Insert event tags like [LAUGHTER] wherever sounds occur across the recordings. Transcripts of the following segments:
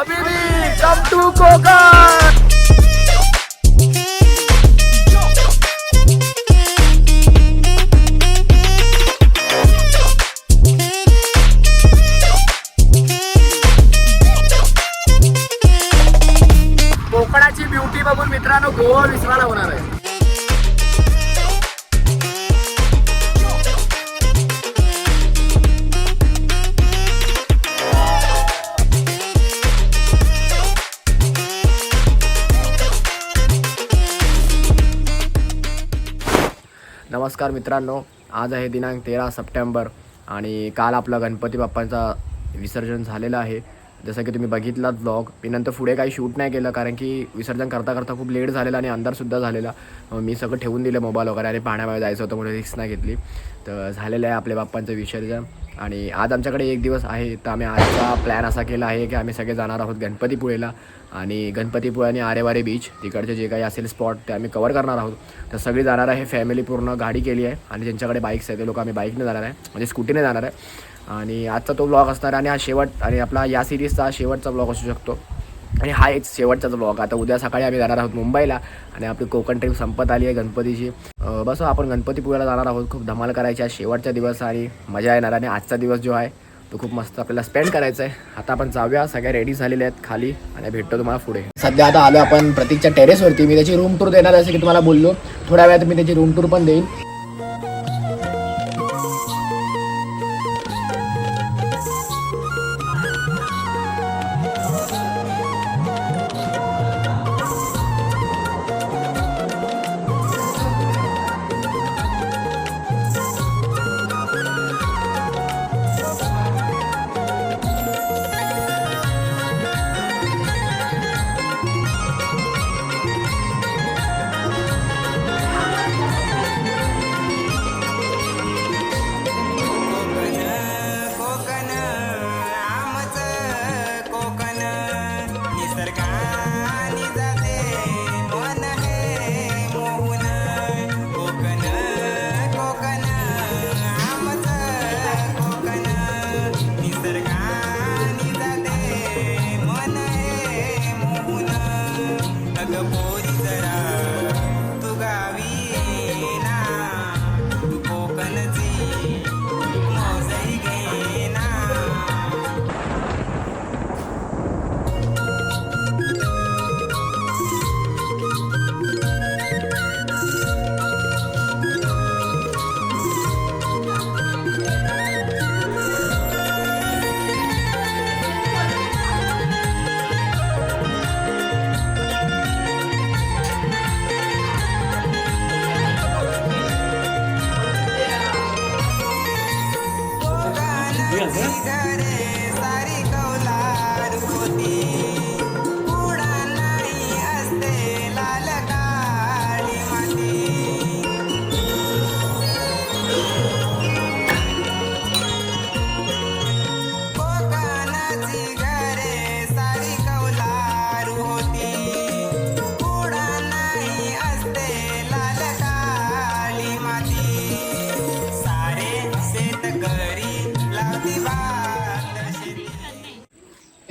अभिनी come to नमस्कार मित्रांनो आज आहे दिनांक तेरा सप्टेंबर आणि काल आपला गणपती बाप्पांचा विसर्जन झालेलं आहे. जसं की तुम्ही बघितलात ब्लॉग मी नंतर पुढे काही शूट नाही केलं कारण की विसर्जन करता करता खूप लेट झालेला आणि अंधारसुद्धा झालेला. मी सगळं ठेवून दिलं मोबाईल वगैरे आणि पाण्यामध्ये जायचं होतं म्हणून रिक्स नाही घेतली. तर झालेलं आहे आपल्या बाप्पांचं विसर्जन आणि आज आमच्याकडे एक दिवस आहे तर आम्ही आजचा प्लॅन असा केला आहे की आम्ही सगळे जाणार आहोत गणपतीपुळेला. आणि गणपतीपुळे आणि आरेवारे बीच तिकडचे जे काही असेल स्पॉट ते आम्ही कवर करणार आहोत. तर सगळी जाणार आहे फॅमिली पूर्ण गाडी केली आहे आणि ज्यांच्याकडे बाईक्स आहे ते लोक आम्ही बाईकने जाणार आहे म्हणजे स्कूटीने जाणार आहे. आणि आजचा तो ब्लॉग असणार आहे आणि हा शेवट आणि आपला या सिरीजचा शेवटचा ब्लॉग असू शकतो. आणि हा एक शेवटचाच ब्लॉग आता उद्या सकाळी आम्ही जाणार आहोत मुंबईला आणि आपली कोकण ट्रिप संपत आली आहे गणपतीची. बस हो, आपण गणपतीपुळ्याला जाणार आहोत खूप धमाल करायची आहे शेवटचा दिवस आणि मजा येणार आणि आजचा दिवस जो आहे तो खूप मस्त आपल्याला स्पेंड करायचा आहे आता आपण जाऊया. सगळ्या रेडी झालेल्या आहेत. खाली आणि भेटतो तुम्हाला पुढे. सध्या आता आलो आपण प्रतीकच्या टेरेसवरती मी त्याची रूम टूर देणार आहे, जसं की तुम्हाला बोललो. थोड्या वेळात मी त्याची रूम टूर पण देईन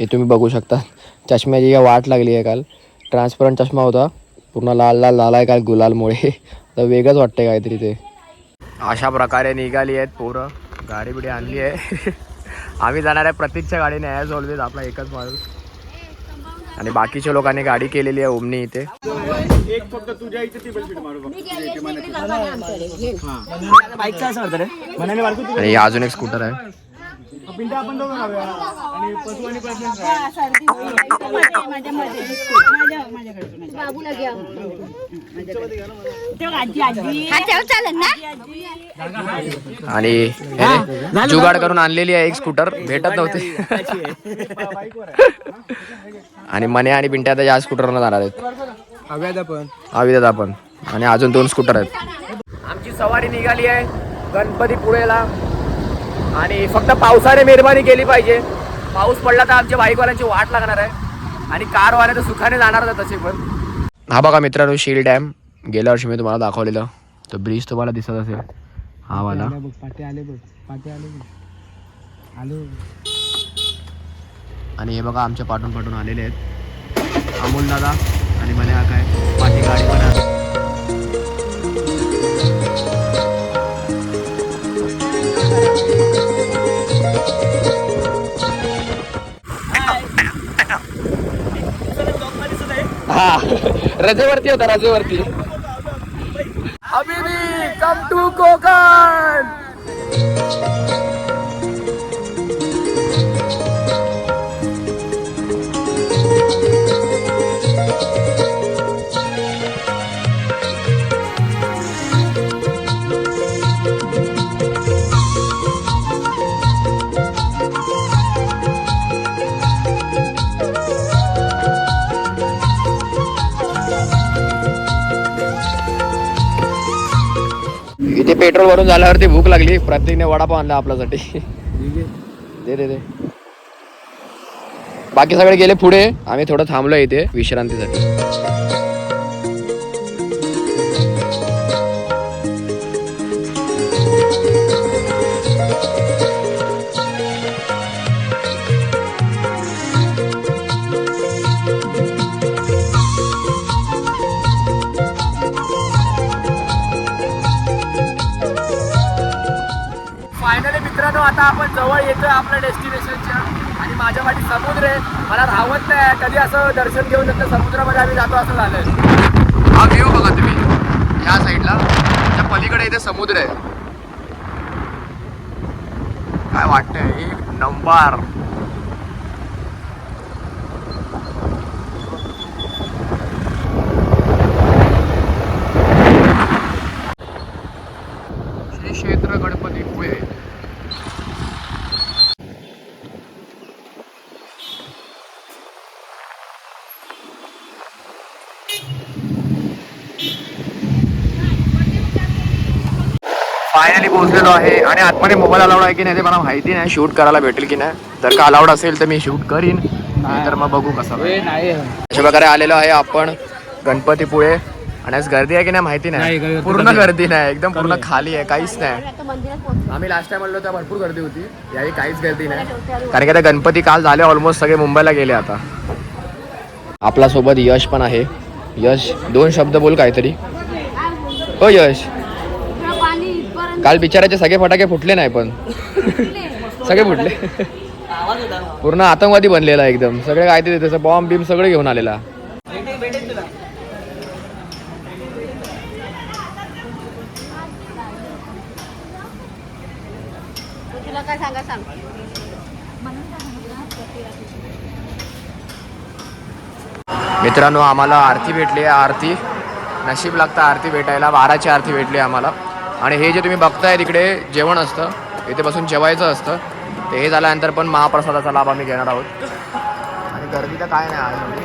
हे तुम्ही बघू शकता. चष्म्याची काय वाट लागली आहे काल. ट्रान्सपरंट चष्मा होता. पूर्ण लाल लाल लाल आहे काल गुलालमुळे. तर वेगळंच वाटतंय काहीतरी ते. अशा प्रकारे निघाली आहेत पोरं. गाडी बिडी आणली आहे. [LAUGHS] आम्ही जाणार आहे प्रतीकच्या गाडीने. ॲज ऑलवेज आपला एकच माणूस. आणि बाकीच्या लोकांनी गाडी केलेली आहे ओमनी इथे. आणि हे अजून एक स्कूटर आहे. बाबूला घ्या. हा ठेव चालेल ना? आणि हे जुगाड करून आणलेली आहे एक स्कूटर. भेटत नव्हते. आणि मने आणि पिंट्या आता या स्कूटरनं जाणार आहेत. हव्यात आपण आपण आणि अजून दोन स्कूटर आहेत. आमची सवारी निघाली आहे गणपती पुळेला आणि फक्त पावसाने मेहरबानी केली पाहिजे. पाऊस पडला तर आमच्या बाईकवाल्यांची वाट लागणार आहे. आणि कारवाले तर सुखाने जाणार तसे पण. हा बघा मित्रांनो शील डॅम गेल्या वर्षी मी तुम्हाला दाखवलेलं. तो ब्रिज तुम्हाला दिसत असेल. हा वाला. पाटे आले बघ पाटे आले बघ. आले आणि हे बघा आमच्या पाठून पाठून आलेले आहेत. अमोल दादा आणि म्हणे हा काय पाठी गाडी पण हा. रजेवरती होता रजेवरती. अभिनी कम टू कोकण. झाल्यावरती भूक लागली. प्रत्येकने वडापाव आणला आपल्यासाठी. दे दे दे. बाकी सगळे गेले पुढे. आम्ही थोडं थांबलो इथे विश्रांतीसाठी. आता आपण जवळ येतोय आपल्या डेस्टिनेशनच्या. आणि माझ्या वाटी समुद्र आहे. मला राहवत नाही. कधी असं दर्शन घेऊन नंतर समुद्रामध्ये आम्ही जातो असं झालं हा व्ह्यू बघा तुम्ही. या साईडला त्या पलीकडे इथे समुद्र आहे. काय वाटतंय? एक नंबर पोहोचलेलो आहे आणि आतमध्ये मोबाईल अलाउड आहे की नाही ते मला माहिती नाही. शूट करायला भेटेल की नाही. जर का अलाउड असेल तर मी शूट करीन. तर मग बघू कसं नाही. अशा प्रकारे आलेलो आहे आपण गणपतीपुळे. आणि आज गर्दी आहे की नाही माहिती नाही, पूर्ण. गर्दी नाही. एकदम पूर्ण. खाली आहे. काहीच नाही. आम्ही लास्ट टाइम आलो तेव्हा भरपूर गर्दी होती. यावेळी काहीच गर्दी नाही. कारण की आता गणपती काल झाले ऑलमोस्ट सगळे मुंबईला गेले आता. आपला सोबत यश पण आहे. यश दोन शब्द बोल काहीतरी. हो यश. काल बिचाराचे सगळे फटाके फुटले नाही पण. सगळे फुटले. पूर्ण आतंकवादी बनलेला एकदम. सगळे काय ते त्याचं बॉम्ब बिम सगळे घेऊन आलेला. मित्रांनो आम्हाला आरती भेटली आरती. नशीब लागतं आरती भेटायला. बाराची आरती भेटली आम्हाला. आणि हे जे तुम्ही बघताय तिकडे जेवण असतं इथे बसून जेवायचं असतं ते हे झाल्यानंतर पण महाप्रसादाचा लाभ आम्ही घेणार आहोत. आणि गर्दी तर काय नाही आहे.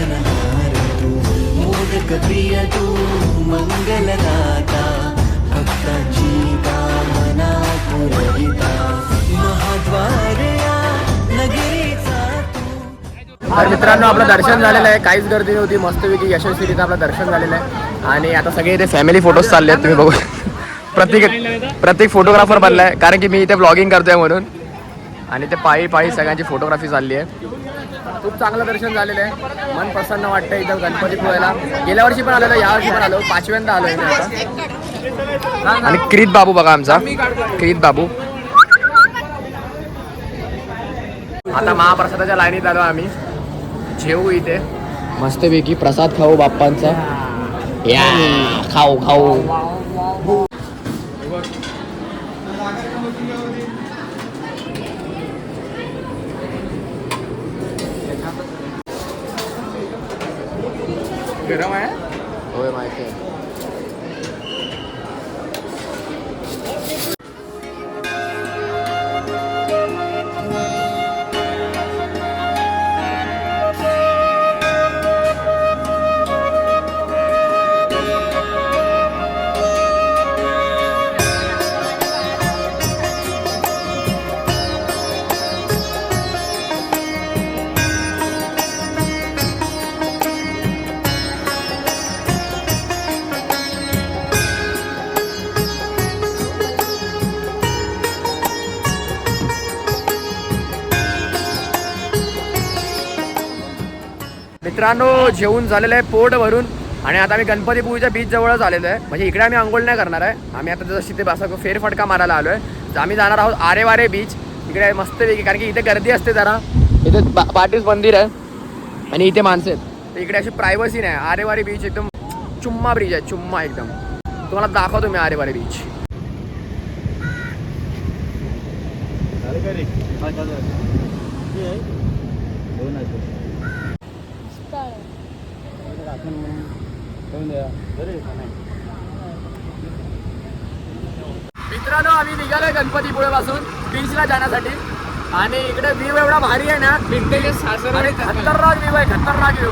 पालनहार तू मोदक प्रिय तू मंगलदाता भक्तांची कामना पुरविता नगरीचा तर मित्रांनो आपलं दर्शन झालेलं आहे. काहीच गर्दी नव्हती. मस्तपैकी यशस्वीरित्या आपलं दर्शन झालेलं आहे. आणि आता सगळे इथे फॅमिली फोटोज चालले आहेत. तुम्ही बघू प्रत्येक प्रत्येक फोटोग्राफर बनलाय. कारण की मी इथे ब्लॉगिंग करतोय म्हणून. आणि ते पायी पायी सगळ्यांची फोटोग्राफी चालली आहे. खूप चांगलं दर्शन झालेलं आहे. मन प्रसन्न वाटतं इथं गणपतीपुळ्याला गेल्या वर्षी पण आलेलो या वर्षी पण आलो. पाचव्यांदा आता. आणि क्रीत बाबू बघा आमचा. क्रीत बाबू. आता महाप्रसादाच्या लाईनीत आलो आम्ही. जेवू इथे. मस्तपैकी प्रसाद खाऊ बाप्पांचा. या खाऊ खाऊ. गरम आहे होय माहिती मित्रांनो जेवून झालेलं आहे पोट भरून. आणि आता आम्ही गणपतीपुळीच्या बीच जवळच आलेलो आहे. म्हणजे इकडे आम्ही आंघोळ नाही करणार आहे. आम्ही आता जशी ते असं फेरफटका मारायला आलो आहे तर आम्ही जाणार आहोत आरे वारे बीच इकडे मस्तपैकी कारण की इथे गर्दी असते जरा. इथे बा पाटीस मंदिर आहे. आणि इथे माणसं आहेत. तर इकडे अशी प्रायव्हसी नाही. आरे वारे बीच एकदम चुम्मा ब्रिज आहे. चुम्मा एकदम. तुम्हाला दाखवतो मी मित्रांनो आम्ही निघालोय गणपतीपुळे पासून बीचला जाण्यासाठी. आणि इकडे व्ह्यू एवढा भारी आहे ना आणि खतरनाक व्ह्यू आहे खतरनाक व्ह्यू.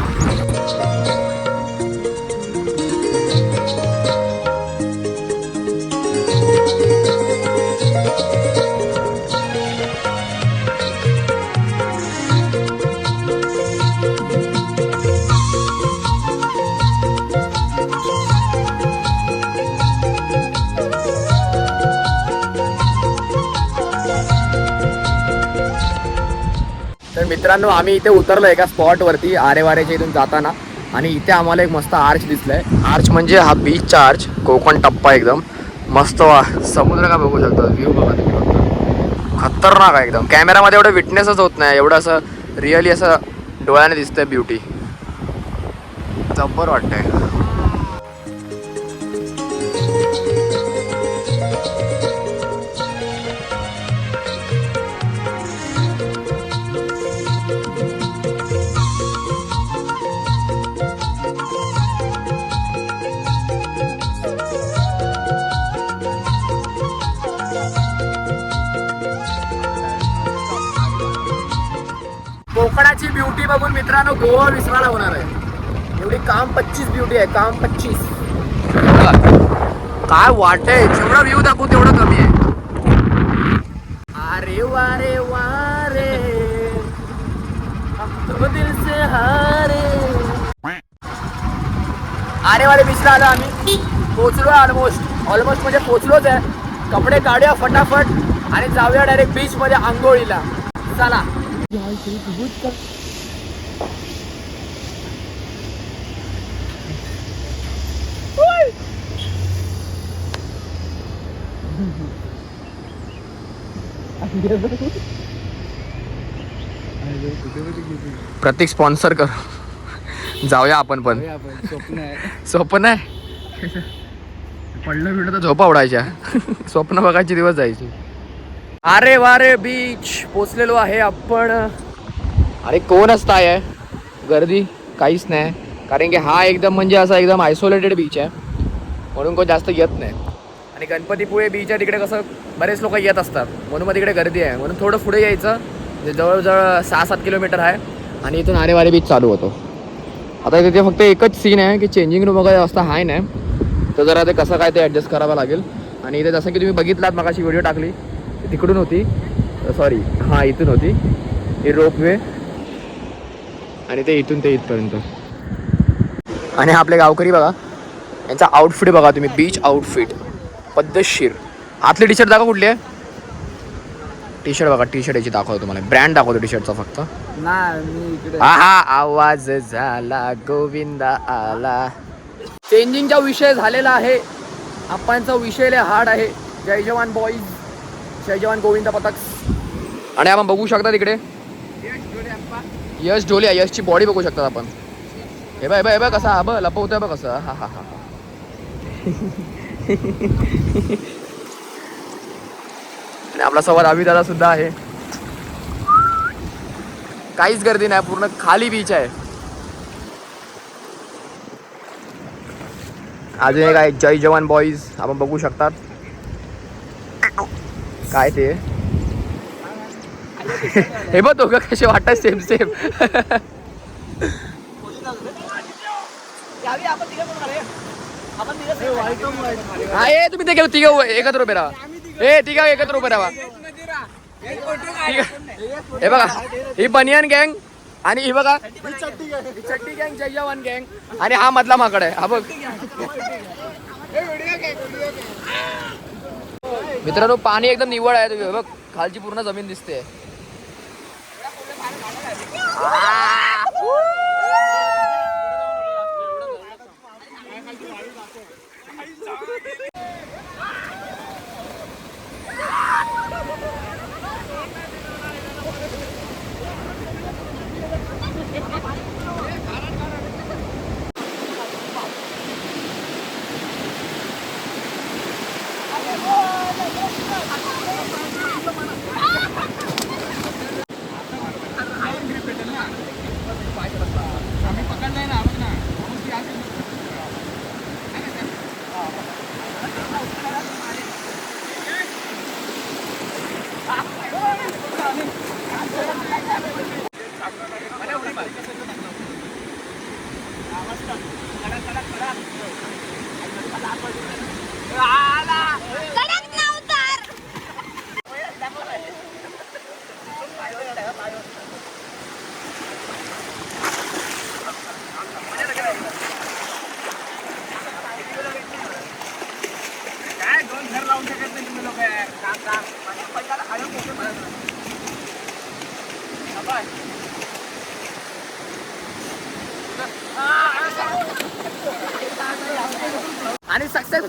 मित्रांनो आम्ही इथे उतरलो एका स्पॉटवरती आरे वारेच्या इथून जाताना. आणि इथे आम्हाला एक मस्त आर्च दिसलाय. आर्च म्हणजे हा बीचचा आर्च कोकण टप्पा एकदम. मस्त वा समुद्र का बघू शकतो? व्ह्यू बघा तुम्ही फक्त. खतरनाक आहे एकदम. कॅमेरामध्ये एवढं विटनेसच होत नाही. एवढं असं रिअली असं डोळ्याने दिसतंय ब्युटी जब्बर वाटतंय. बघून मित्रांनो गोवा विसरायला होणार आहे. एवढी काम पच्चीस ब्युटी आहे काम पच्चीस. काय वाटय जेवढा व्ह्यू दाखवू तेवढं कमी आहे. अरे वारे वारे दिल से हारे. अरे वारे बिचला आलो आम्ही. पोचलो ऑलमोस्ट ऑलमोस्ट म्हणजे पोचलोच आहे. कपडे काढूया फटाफट आणि जाऊया डायरेक्ट बीच मध्ये आंघोळीला. चला. प्रत्येक स्पॉन्सर कर. जाऊया आपण पण. स्वप्न आहे. पडलं बिडलं तर झोपा उडायच्या. स्वप्न बघायचे दिवस जायचे. अरे वारे बीच पोचलेलो आहे आपण. अरे कोण असता आहे. गर्दी काहीच नाही कारण की हा एकदम म्हणजे असा एकदम आयसोलेटेड बीच आहे. म्हणून कोण जास्त येत नाही. आणि गणपतीपुळे बीच आहे तिकडे कसं बरेच लोक येत असतात. म्हणून मग तिकडे गर्दी आहे. म्हणून थोडं पुढे यायचं. म्हणजे जवळजवळ सहा सात किलोमीटर आहे. आणि इथून आरेवारे बीच चालू होतो. आता तिथे फक्त एकच सीन आहे की चेंजिंग रूम वगैरे असं हाय नाही. तर जरा ते कसं काय ते ॲडजस्ट करावं लागेल. आणि इथे जसं की तुम्ही बघितलात मगाशी व्हिडिओ टाकली ती तिकडून होती. सॉरी हां इथून होती. ही रोपवे आणि ते इथून ते इथपर्यंत. आणि हा आपले गावकरी बघा यांचा आउटफिट बघा तुम्ही बीच आउटफिट पद्धतशीर. आतली टी शर्ट दाखव कुठली आहे? टी शर्ट बघा टी शर्ट याची दाखवतो तुम्हाला. ब्रँड दाखवतो टी शर्टचा फक्त हा हा आवाज झाला गोविंदा आला. चेंजिंगचा विषय झालेला आहे. आपणचा विषय लय हार्ड आहे. जय जवान बॉईज जय जवान गोविंदा पथक. आणि आपण बघू शकता तिकडे. यश ढोलिया यशची बॉडी बघू शकतात आपण. हे बाय हे बघ हे कसा हा बघ लपवतोय बघ कसं. हा हा हा आणि आपला सोबत दादा सुद्धा आहे. काहीच गर्दी नाही पूर्ण खाली बीच आहे. अजून एक आहे जय जवान बॉईज आपण बघू शकतात. काय ते? [LAUGHS] हे बघ दोघं कसे वाटतात सेम सेम हा ये तुम्ही ते गेलो तिघ एकत्र उभे राहा. ए तिघ एकत्र उभे राहा. हे बघा ही बनियन गँग आणि ही बघा चट्टी गँग जय जवान गँग आणि हा मधला माकड आहे. हा बघ. मित्रांनो पाणी एकदम निवळ आहे तुम्ही बघ खालची पूर्ण जमीन दिसते. आणि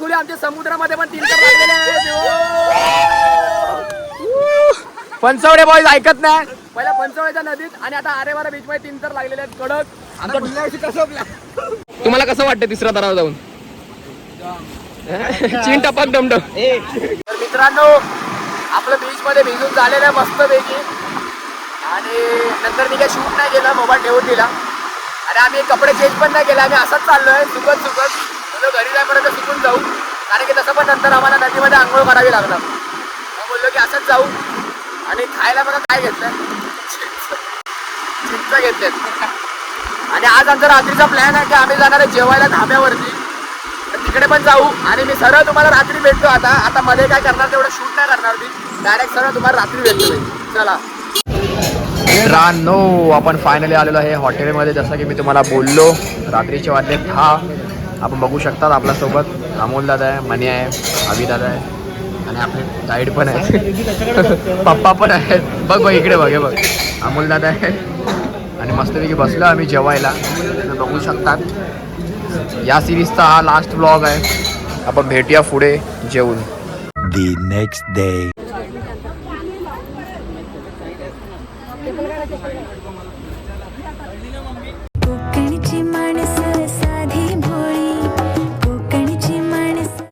सक्सेसफुली आमच्या समुद्रामध्ये पण तीन लागलेले आहेत! पंचवडे बॉईज ऐकत नाही? पहिल्या पंचवड्याच्या नदीत आणि आता आरेवारा बीच मध्ये तीन तर लागलेले आहेत. कडक. आमचा तुम्हाला कसं वाटतं तिसरा तराव जाऊन? [LAUGHS] चीन टपक डमडम तर मित्रांनो आपलं बीच मध्ये भिजून झालेलं आहे मस्त पैकी आणि नंतर मी काही शूट नाही केलं मोबाईल ठेवून दिला. आणि आम्ही कपडे चेंज पण नाही केले आम्ही असंच चाललोय सुकत सुकत म्हणलं घरी जाईपर्यंत शिकून जाऊ. कारण की तसं पण नंतर आम्हाला नदीमध्ये आंघोळ करावी लागणार. मग बोललो की असंच जाऊ. आणि खायला बघा काय घेतलं चिंच घेतलेत. आणि आज आमचा रात्रीचा प्लॅन आहे की आम्ही जाणार आहे जेवायला धाब्यावरती. तिकडे पण जाऊ. आणि मी सरळ तुम्हाला रात्री भेटतो आता. आता मध्ये काय करणार तेवढं शूट नाही करणार मी. डायरेक्ट सरळ तुम्हाला रात्री भेटतो चला. मित्रांनो आपण फायनली आलेलो आहे हॉटेलमध्ये. जसं की मी तुम्हाला बोललो रात्रीचे वाजले दहा. आपण बघू शकतात आपल्यासोबत. अमोल दादा आहे मनी आहे अभि दादा आहे. आणि आपले गाईड पण आहेत. [LAUGHS] पप्पा पण आहेत. बघ बघ इकडे बघ हे बघ. अमोल दादा आहे आणि मस्तपैकी बसलो आम्ही जेवायला. बघू शकतात. या सिरीजचा हा लास्ट ब्लॉग आहे. आपण भेटूया पुढे जेवून दी नेक्स्ट डे